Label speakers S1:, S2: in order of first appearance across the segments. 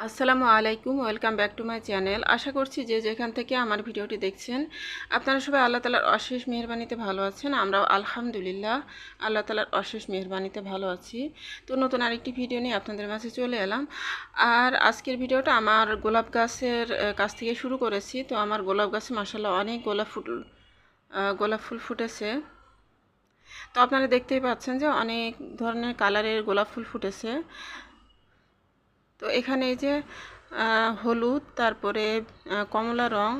S1: আসসালামু আলাইকুম, welcome back to my channel. আশা করছি যে যেখান থেকে আমার ভিডিওটি দেখছেন, আপনারা সবাই আল্লাহ তালার অশেষ মেহরবানিতে ভালো আছেন, আমরাও আলহামদুলিল্লাহ আল্লাহ তালার অশেষ মেহরবানিতে ভালো আছি। তো নতুন আরেকটি ভিডিও নিয়ে আপনাদের মাঝে চলে এলাম। আর আজকের ভিডিওটা আমার গোলাপ গাছের কাছ থেকে শুরু করেছি। তো আমার গোলাপ গাছে মাসাল্লাহ অনেক গোলাপ ফুল গোলাপ ফুল ফুটেছে। তো আপনারা দেখতেই পাচ্ছেন যে অনেক ধরনের কালারের গোলাপ ফুল ফুটেছে। তো এখানে এই যে হলুদ, তারপরে কমলা রং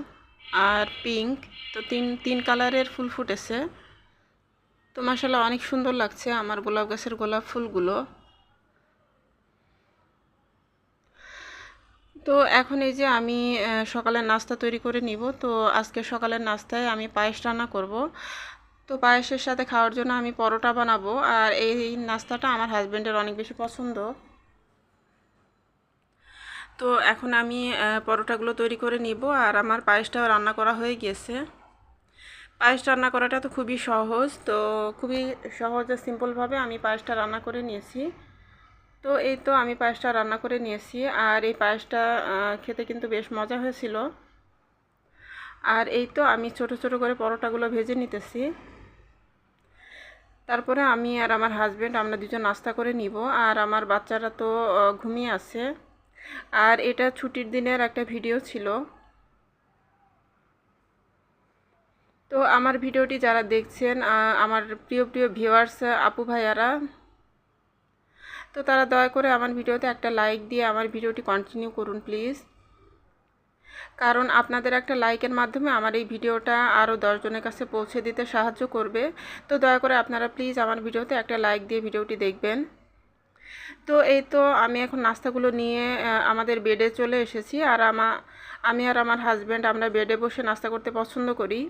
S1: আর পিঙ্ক, তো তিন তিন কালারের ফুল ফুটেছে। তো মাসাল্লাহ অনেক সুন্দর লাগছে আমার গোলাপ গাছের গোলাপ ফুলগুলো। তো এখন এই যে আমি সকালের নাস্তা তৈরি করে নিব। তো আজকে সকালের নাস্তায় আমি পায়েস রান্না করব। তো পায়েসের সাথে খাওয়ার জন্য আমি পরোটা বানাবো। আর এই নাস্তাটা আমার হাজব্যান্ডের অনেক বেশি পছন্দ। তো এখন আমি পরোটাগুলো তৈরি করে নিব আর আমার পায়েসটাও রান্না করা হয়ে গেছে। পায়েস রান্না করাটা তো খুবই সহজ, তো খুবই সহজ আর সিম্পলভাবে আমি পায়েসটা রান্না করে নিয়েছি। তো এই তো আমি পায়েসটা রান্না করে নিয়েছি আর এই পায়েসটা খেতে কিন্তু বেশ মজা হয়েছিল। আর এই তো আমি ছোট ছোট করে পরোটাগুলো ভেজে নিতেছি। তারপরে আমি আর আমার হাজব্যান্ড আমরা দুজন নাস্তা করে নিব আর আমার বাচ্চারা তো ঘুমিয়ে আছে। আর এটা ছুটির দিনের একটা ভিডিও ছিল। তো আমার ভিডিওটি যারা দেখছেন আমার প্রিয় প্রিয় ভিউয়ার্স আপু ভাইয়ারা, তো তারা দয়া করে আমার ভিডিওতে একটা লাইক দিয়ে আমার ভিডিওটি কন্টিনিউ করুন প্লিজ কারণ আপনাদের একটা লাইকের মাধ্যমে আমার এই ভিডিওটা আরও দশজনের কাছে পৌঁছে দিতে সাহায্য করবে। তো দয়া করে আপনারা প্লিজ আমার ভিডিওতে একটা লাইক দিয়ে ভিডিওটি দেখবেন। তো এই তো আমি এখন নাস্তাগুলো নিয়ে আমাদের বেডে চলে এসেছি। আর আমা, আমি আর আমার হাজব্যান্ড আমরা বেডে বসে নাস্তা করতে পছন্দ করি।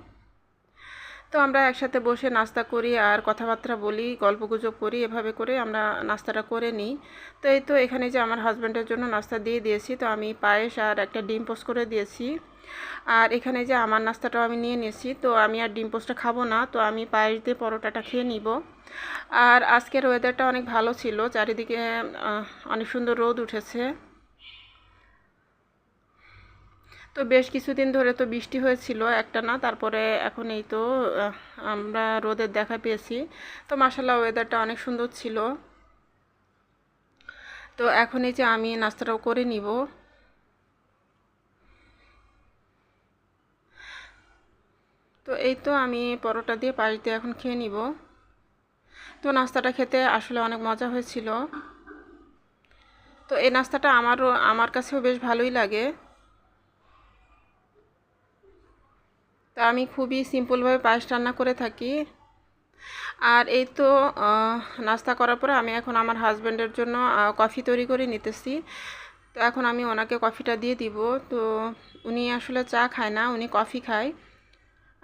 S1: তো আমরা একসাথে বসে নাস্তা করি আর কথাবার্তা বলি গল্প গুজব করি, এভাবে করে আমরা নাস্তাটা করে নিই। তো এই তো এখানে যে আমার হাজব্যান্ডের জন্য নাস্তা দিয়ে দিয়েছি। তো আমি পায়েস আর একটা ডিম পোস্ট করে দিয়েছি। আর এখানে যে আমার নাস্তাটাও আমি নিয়ে নিয়েছি, তো আমি আর ডিম পোস্টটা খাব না, তো আমি পায়েস দিয়ে পরোটাটা খেয়ে নিব। আর আজকের ওয়েদারটা অনেক ভালো ছিল, চারিদিকে অনেক সুন্দর রোদ উঠেছে। তো বেশ কিছুদিন ধরে তো বৃষ্টি হয়েছিল একটা না, তারপরে এখন এই তো আমরা রোদের দেখা পেয়েছি। তো মাসাল্লাহ ওয়েদারটা অনেক সুন্দর ছিল। তো এখন এই যে আমি নাস্তাটাও করে নিব। তো এই তো আমি পরোটা দিয়ে পাশ দিয়ে এখন খেয়ে নিব। তো নাস্তাটা খেতে আসলে অনেক মজা হয়েছিল। তো এই নাস্তাটা আমারও, আমার কাছেও বেশ ভালোই লাগে। তো আমি খুবই সিম্পলভাবে পায়েস রান্না করে থাকি। আর এই তো নাস্তা করার পরে আমি এখন আমার হাজব্যান্ডের জন্য কফি তৈরি করে নিতেছি। তো এখন আমি ওনাকে কফিটা দিয়ে দিব। তো উনি আসলে চা খায় না, উনি কফি খায়।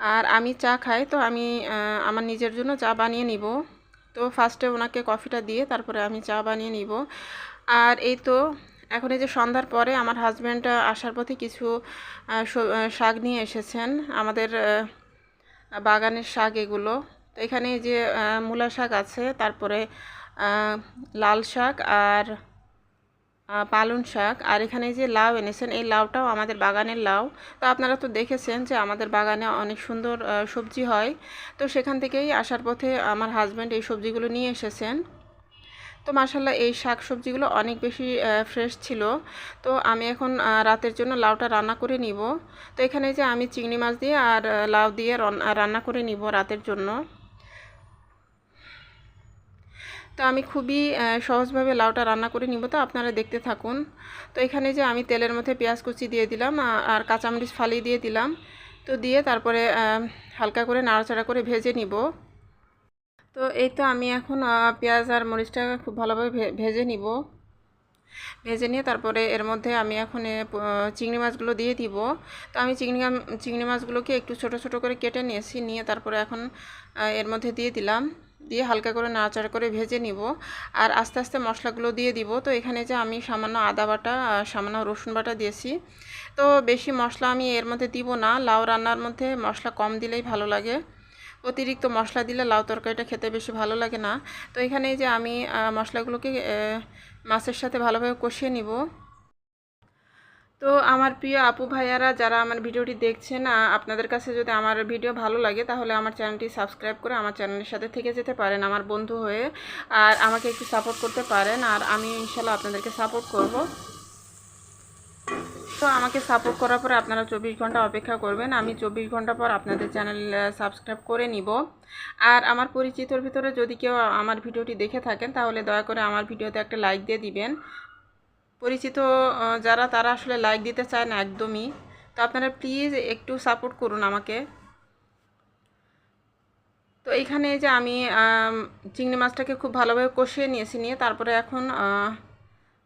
S1: আর আমি চা খাই, তো আমি আমার নিজের জন্য চা বানিয়ে নিব। তো ফার্স্টে ওনাকে কফিটা দিয়ে তারপরে আমি চা বানিয়ে নিব। আর এই তো, এখন এই যে সন্ধ্যার পরে আমার হাজব্যান্ড আসার পথে কিছু শাক নিয়ে এসেছেন। আমাদের বাগানের শাক এগুলো। তো এখানে যে মূলা শাক আছে, তারপরে লাল শাক আর পালন শাক আর এখানে যে লাউ এনেছেন, এই লাউটাও আমাদের বাগানের লাউ। তো আপনারা তো দেখেছেন যে আমাদের বাগানে অনেক সুন্দর সবজি হয়। তো সেখান থেকেই আসার পথে আমার হাজব্যান্ড এই সবজিগুলো নিয়ে এসেছেন। তো মাসাল্লাহ এই শাক সবজিগুলো অনেক বেশি ফ্রেশ ছিল। তো আমি এখন রাতের জন্য লাউটা রান্না করে নিব। তো এখানে যে আমি চিংড়ি মাছ দিয়ে আর লাউ দিয়ে রান্না করে নিব রাতের জন্য। তো আমি খুবই সহজভাবে লাউটা রান্না করে নিব। তো আপনারা দেখতে থাকুন। তো এখানে যে আমি তেলের মধ্যে পেঁয়াজ কুচি দিয়ে দিলাম আর কাঁচামরিচ ফালি দিয়ে দিলাম। তো দিয়ে তারপরে হালকা করে নাড়াচাড়া করে ভেজে নিব। তো এই তো আমি এখন পেঁয়াজ আর মরিচটা খুব ভালোভাবে ভেজে নিব। ভেজে নিয়ে তারপরে এর মধ্যে আমি এখন চিংড়ি মাছগুলো দিয়ে দিব। তো আমি চিংড়ি চিংড়ি মাছগুলোকে একটু ছোট ছোট করে কেটে নিয়েছি। নিয়ে তারপরে এখন এর মধ্যে দিয়ে দিলাম। দিয়ে হালকা করে নাড়াচাড়া করে ভেজে নিব। আর আস্তে আস্তে মশলাগুলো দিয়ে দিব। তো এখানে যে আমি সামান্য আদা বাটা সামান্য রসুন বাটা দিয়েছি। তো বেশি মশলা আমি এর মধ্যে দিব না। লাউ রান্নার মধ্যে মশলা কম দিলেই ভালো লাগে। অতিরিক্ত মশলা দিলে লাউ তরকারিটা খেতে বেশি ভালো লাগে না। তো এখানে যে আমি মশলাগুলোকে মাছের সাথে ভালোভাবে কষিয়ে নিব। তো আমার প্রিয় আপু ভাইয়ারা, যারা আমার ভিডিওটি দেখছেন আপনাদের কাছে যদি আমার ভিডিও ভালো লাগে, তাহলে আমার চ্যানেলটি সাবস্ক্রাইব করে আমার চ্যানেলের সাথে থেকে যেতে পারেন আমার বন্ধু হয়ে। আর আমাকে একটু সাপোর্ট করতে পারেন, আর আমি ইনশাল্লাহ আপনাদেরকে সাপোর্ট করব। তো আমাকে সাপোর্ট করার পরে আপনারা চব্বিশ ঘণ্টা অপেক্ষা করবেন, আমি চব্বিশ ঘণ্টা পর আপনাদের চ্যানেল সাবস্ক্রাইব করে নিব। আর আমার পরিচিতর ভিতরে যদি কেউ আমার ভিডিওটি দেখে থাকেন, তাহলে দয়া করে আমার ভিডিওতে একটা লাইক দিয়ে দিবেন। পরিচিত যারা তারা আসলে লাইক দিতে চায় না একদমই। তো আপনারা প্লিজ একটু সাপোর্ট করুন আমাকে। তো এইখানে যে আমি চিংড়ি মাছটাকে খুব ভালোভাবে কষিয়ে নিয়েছি নিয়ে তারপরে এখন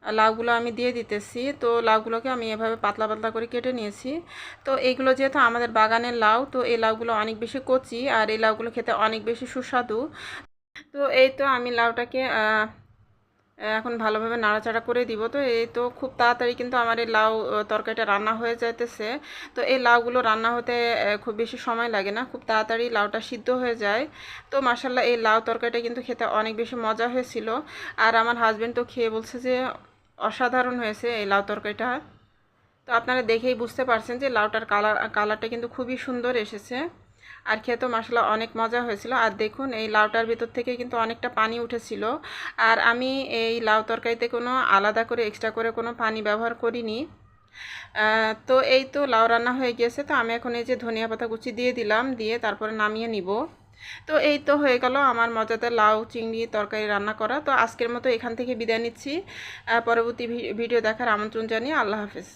S1: লাউগুলো আমি দিয়ে দিতেছি। তো লাউগুলোকে আমি এভাবে পাতলা পাতলা করে কেটে নিয়েছি। তো এইগুলো যেহেতু আমাদের বাগানের লাউ, তো এই লাউগুলো অনেক বেশি কচি আর এই লাউগুলো খেতে অনেক বেশি সুস্বাদু। তো এই তো আমি লাউটাকে এখন ভালোভাবে নাড়াচাড়া করে দিব। তো এই তো খুব তাড়াতাড়ি কিন্তু আমার এই লাউ তরকারিটা রান্না হয়ে যাইতেছে। তো এই লাউগুলো রান্না হতে খুব বেশি সময় লাগে না। খুব তাড়াতাড়ি লাউটা সিদ্ধ হয়ে যায়। তো মাসাল্লাহ এই লাউ তরকারিটা কিন্তু খেতে অনেক বেশি মজা হয়েছিল। আর আমার হাজব্যান্ড তো খেয়ে বলছে যে, অসাধারণ হয়েছে এই লাউ তরকারিটা। তো আপনারা দেখেই বুঝতে পারছেন যে লাউটার কালার কালারটা কিন্তু খুবই সুন্দর এসেছে। আর খেতেও মশলা অনেক মজা হয়েছিল। আর দেখুন, এই লাউটার ভিতর থেকে কিন্তু অনেকটা পানি উঠেছিল। আর আমি এই লাউ তরকারিতে কোনো আলাদা করে এক্সট্রা করে কোনো পানি ব্যবহার করিনি। তো এই তো লাউ রান্না হয়ে গিয়েছে। তো আমি এখন এই যে ধনিয়া পাতা কুচি দিয়ে দিলাম, দিয়ে তারপরে নামিয়ে নিব। তো এই তো হয়ে গেল আমার মজাদার লাউ চিংড়ি তরকারি রান্না করা। তো আজকের মতো এখান থেকে বিদায় নিচ্ছি। পরবর্তী ভিডিও দেখার আমন্ত্রণ জানিয়ে আল্লাহ হাফেজ।